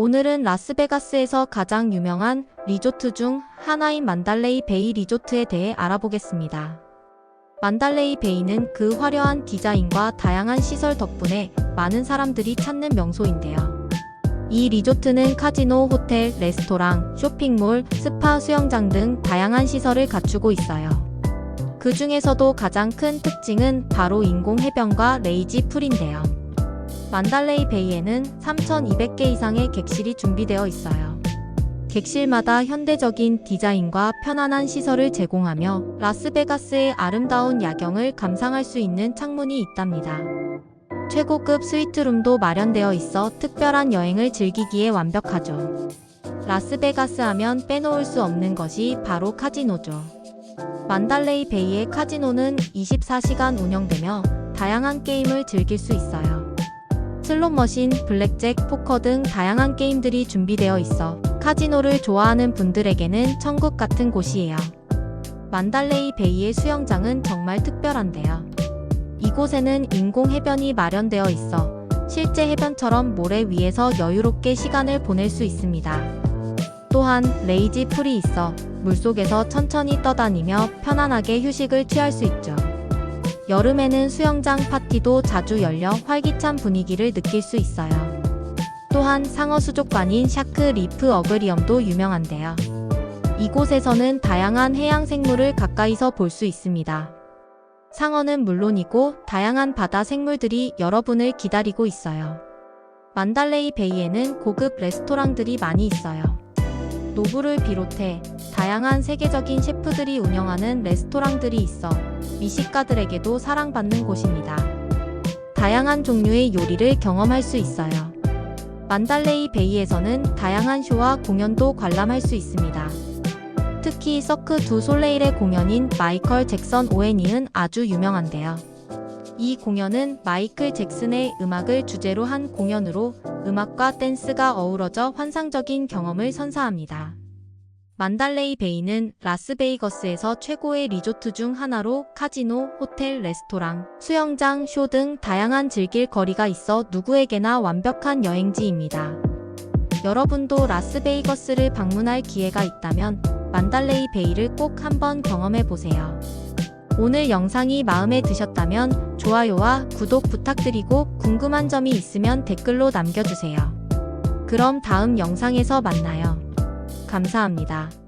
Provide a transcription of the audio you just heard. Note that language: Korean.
오늘은 라스베가스에서 가장 유명한 리조트 중 하나인 만달레이 베이 리조트에 대해 알아보겠습니다. 만달레이 베이는 그 화려한 디자인과 다양한 시설 덕분에 많은 사람들이 찾는 명소인데요. 이 리조트는 카지노, 호텔, 레스토랑, 쇼핑몰, 스파, 수영장 등 다양한 시설을 갖추고 있어요. 그 중에서도 가장 큰 특징은 바로 인공 해변과 레이지 풀인데요. 만달레이 베이에는 3,200개 이상의 객실이 준비되어 있어요. 객실마다 현대적인 디자인과 편안한 시설을 제공하며 라스베가스의 아름다운 야경을 감상할 수 있는 창문이 있답니다. 최고급 스위트룸도 마련되어 있어 특별한 여행을 즐기기에 완벽하죠. 라스베가스 하면 빼놓을 수 없는 것이 바로 카지노죠. 만달레이 베이의 카지노는 24시간 운영되며 다양한 게임을 즐길 수 있어요. 슬롯 머신, 블랙잭, 포커 등 다양한 게임들이 준비되어 있어 카지노를 좋아하는 분들에게는 천국 같은 곳이에요. 만달레이 베이의 수영장은 정말 특별한데요. 이곳에는 인공 해변이 마련되어 있어 실제 해변처럼 모래 위에서 여유롭게 시간을 보낼 수 있습니다. 또한 레이지 풀이 있어 물속에서 천천히 떠다니며 편안하게 휴식을 취할 수 있죠. 여름에는 수영장 파티도 자주 열려 활기찬 분위기를 느낄 수 있어요. 또한 상어 수족관인 샤크 리프 어그리엄도 유명한데요. 이곳에서는 다양한 해양 생물을 가까이서 볼 수 있습니다. 상어는 물론이고 다양한 바다 생물들이 여러분을 기다리고 있어요. 만달레이 베이에는 고급 레스토랑들이 많이 있어요. 노부를 비롯해 다양한 세계적인 셰프들이 운영하는 레스토랑들이 있어 미식가들에게도 사랑받는 곳입니다. 다양한 종류의 요리를 경험할 수 있어요. 만달레이 베이에서는 다양한 쇼와 공연도 관람할 수 있습니다. 특히 서크 두 솔레일의 공연인 마이컬 잭선 오애니는 아주 유명한데요. 이 공연은 마이클 잭슨의 음악을 주제로 한 공연으로 음악과 댄스가 어우러져 환상적인 경험을 선사합니다. 만달레이 베이는 라스베이거스에서 최고의 리조트 중 하나로 카지노, 호텔, 레스토랑, 수영장, 쇼 등 다양한 즐길 거리가 있어 누구에게나 완벽한 여행지입니다. 여러분도 라스베이거스를 방문할 기회가 있다면 만달레이 베이를 꼭 한번 경험해 보세요. 오늘 영상이 마음에 드셨다면 좋아요와 구독 부탁드리고 궁금한 점이 있으면 댓글로 남겨주세요. 그럼 다음 영상에서 만나요. 감사합니다.